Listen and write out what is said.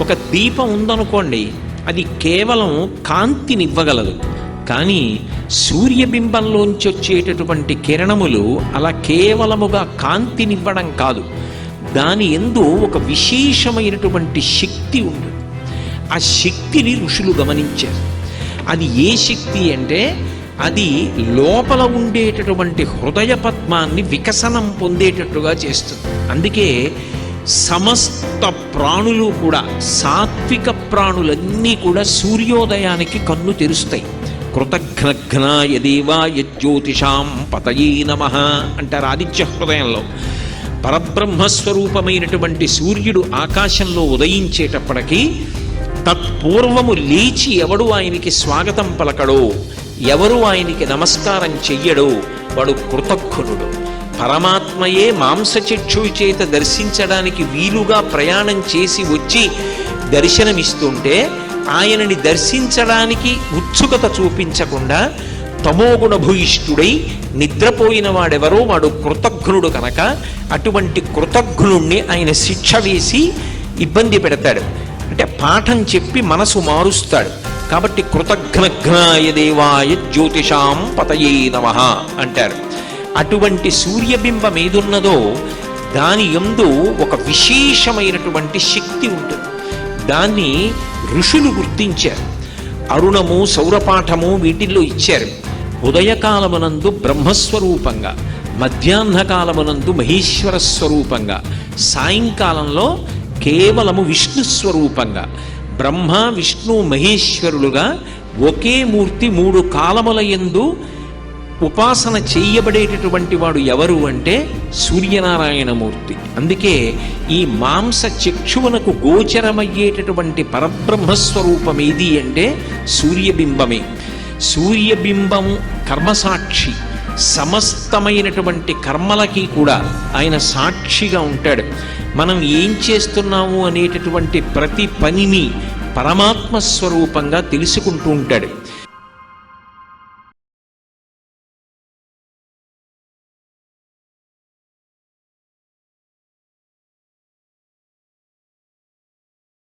ఒక దీపం ఉందనుకోండి అది కేవలం కాంతినివ్వగలదు. కానీ సూర్యబింబంలోంచి వచ్చేటటువంటి కిరణములు అలా కేవలముగా కాంతినివ్వడం కాదు. దాని ఎందు ఒక విశేషమైనటువంటి శక్తి ఉంది. ఆ శక్తిని ఋషులు గమనించారు. అది ఏ శక్తి అంటే అది లోపల ఉండేటటువంటి హృదయ పద్మాన్ని వికసనం పొందేటట్టుగా చేస్తుంది. అందుకే సమస్త ప్రాణులు కూడా సాత్విక ప్రాణులన్నీ కూడా సూర్యోదయానికి కన్ను తెరుస్తాయి. కృతఘ్నఘ్నాయ దేవాయ జ్యోతిషాం పతయీ నమ అంటారు ఆదిత్య హృదయంలో. పరబ్రహ్మస్వరూపమైనటువంటి సూర్యుడు ఆకాశంలో ఉదయించేటప్పటికీ తత్పూర్వము లేచి ఎవడు ఆయనకి స్వాగతం పలకడో ఎవరు ఆయనకి నమస్కారం చెయ్యడో వాడు కృతజ్ఞుడు. పరమాత్మయే మాంసచక్షువు చేత దర్శించడానికి వీలుగా ప్రయాణం చేసి వచ్చి దర్శనమిస్తుంటే ఆయనని దర్శించడానికి ఉత్సుకత చూపించకుండా తమోగుణ భూయిష్ఠుడై నిద్రపోయిన వాడెవరో వాడు కృతజ్ఞుడు కనుక అటువంటి కృతజ్ఞుణ్ణి ఆయన శిక్ష వేసి ఇబ్బంది పెడతాడు. అంటే పాఠం చెప్పి మనసు మారుస్తాడు. కాబట్టి కృతజ్ఞఘ్నాయ దేవాయ జ్యోతిషాం పతయే నమ అంటారు. అటువంటి సూర్యబింబం ఏదున్నదో దాని యందు ఒక విశేషమైనటువంటి శక్తి ఉంటుంది. దాన్ని ఋషులు గుర్తించారు. అరుణము సౌరపాఠము వీటిల్లో ఇచ్చారు. ఉదయకాలమునందు బ్రహ్మస్వరూపంగా మధ్యాహ్నకాలమునందు మహేశ్వర స్వరూపంగా సాయంకాలంలో కేవలము విష్ణు స్వరూపంగా బ్రహ్మ విష్ణు మహేశ్వరులుగా ఒకే మూర్తి మూడు కాలముల యందు ఉపాసన చేయబడేటటువంటి వాడు ఎవరు అంటే సూర్యనారాయణమూర్తి. అందుకే ఈ మాంస చక్షువునకు గోచరమయ్యేటటువంటి పరబ్రహ్మస్వరూపం ఏది అంటే సూర్యబింబమే. సూర్యబింబం కర్మసాక్షి. సమస్తమైనటువంటి కర్మలకి కూడా ఆయన సాక్షిగా ఉంటాడు. మనం ఏం చేస్తున్నాము అనేటటువంటి ప్రతి పనిని పరమాత్మ స్వరూపంగా తెలుసుకుంటూ ఉంటాడు.